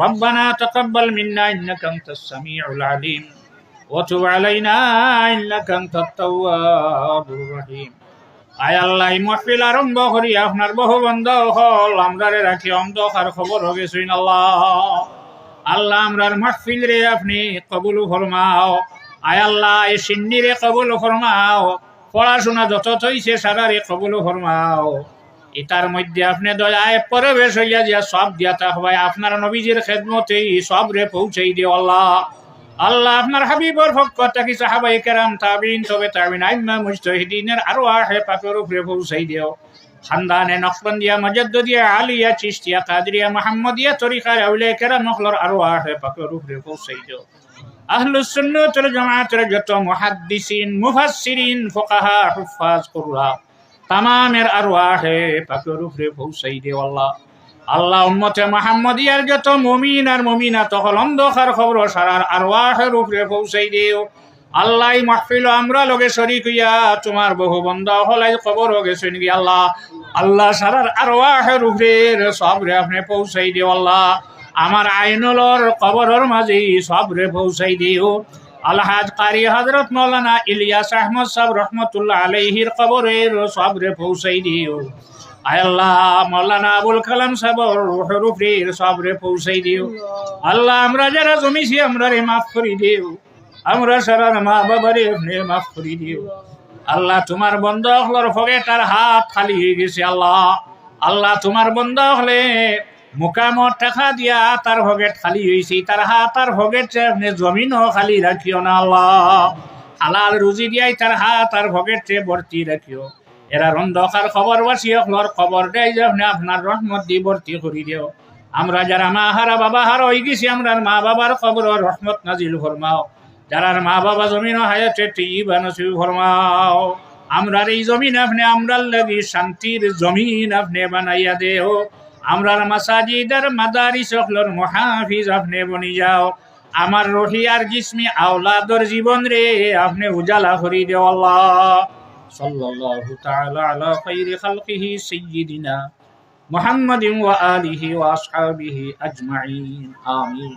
ربنا تقبل منا إنك أنت السميع العليم وتب علينا إنك أنت التواب الرحيم আয় আল্লাহ এই মহফিল আরম্ভ করি আপনার বহু বন্ধ হল আমরারে রাখি অন্ধকার খবর হবে শুন আল্লাহ আল্লাহ আমরার মহফিল রে আপনি কবুল ফরমাও আয় আল্লাহ এই সিন্নিরে কবুল ফরমাও পড়াশোনা যত থইছে সারারে কবুল ফরমাও এটার মধ্যে আপনি দয়ায় পরিবেশ হইয়া দিয়া সব দিয়া তা হবাই আপনার নবীজির খেদমতেই সব রে পৌঁছেই দিও আল্লাহ। আল্লাহ আপনার হাবিবর পক্ষ থাকি সাহাবাই কেরাম তাবিন, তবে তাবিন, আইম্মা, মুজতহিদিনের আরও আহে পাকের উপরে পৌঁছাই দিও। খানদানে নকশবন্দিয়া মজদ্দিয়া আলিয়া চিস্তিয়া কাদরিয়া, মোহাম্মদিয়া তরিকার আউলে কেরাম, নকলর আরও আহে পাকের উপরে পৌঁছাই দিও। আহলুস সুন্নাতুল জামাতের যত মুহাদ্দিসিন, মুফাসসিরিন, ফুকাহা হুফাজ কুররা। তামামের আরও আহে পাকের উপরে পৌঁছাই দিও আল্লাহ। আল্লাহ উম্মতে মোহাম্মদিয়ার যত মমিন আর মমিনা তখন অন্ধকার খবর সারার আরওয়াহের উপরে পৌঁছাই দিও আল্লাহ মাহফিল আমরা লগে শরিক হইয়া তোমার বহু বন্ধা হলাই খবর গেছে নাকি আল্লাহ। আল্লাহ সারার আরওয়াহের উপরে সবরে আপনি পৌঁছাই দিও আল্লাহ। আমার আইনলর কবরের মাঝে সবরে পৌঁছাই দিও। আলহাজ কারি হজরত মৌলানা ইলিয়াস আহমদ সাহেব রহমতুল্লাহ আলাইহির কবরের সবরে পৌঁছাই দিও আল্লাহ, মৌলানা আবুল কালাম সাহেবর রুহের উপরে সবরে পৌঁছাই দিও আল্লাহ, আমরা যারা জমিছি আমরা রে মাফ করি দিও। আমরা সারার মা বাবারে আপনি মাফ করি দিও। আল্লাহ, তোমার বন্ধ হলর ফগে তার হাত খালি হয়ে গেছে, আল্লাহ। আল্লাহ, তোমার বন্ধ হলে মুকামত টাকা দিয়া তার ভগেট খালি হয়েছে তার হাত তার ভগেট আপনি জমিনও খালি রাখিও না আল্লাহ। হালাল রুজি দিয়াই তার হাত তার ভগেট ভর্তি রাখিও এরা রন্ধকার খবর বাসি হলর খবর দেয় যে আপনি আপনার রহমত দিয়ে ভর্তি করি দিও আমরা যারা মা হারা বাবা হারা হয়ে গেছি আমরা মা বাবার খবর রহমত নাজিল ফরমাও। যারার মা বাবা জমিন হায়াতে টিবা নসিব ফরমাও। আমরার এই জমিন আপনি আমরার লাগি শান্তির জমিন আপনি বানাইয়া দেও। আমরার মাসাজিদার মাদারি সকলর মহাফিজ আপনি বনি যাও আমার রহি আর জিসমি আওলাদর জীবন রে আপনি উজালা হরি দে আল্লাহ সাল্লাল্লাহু তাআলা আলা খাইরি খালকিহি সাইয়্যিদিনা মুহাম্মাদিন ওয়া আলিহি ওয়া আসহাবিহি আজমাইন আমিন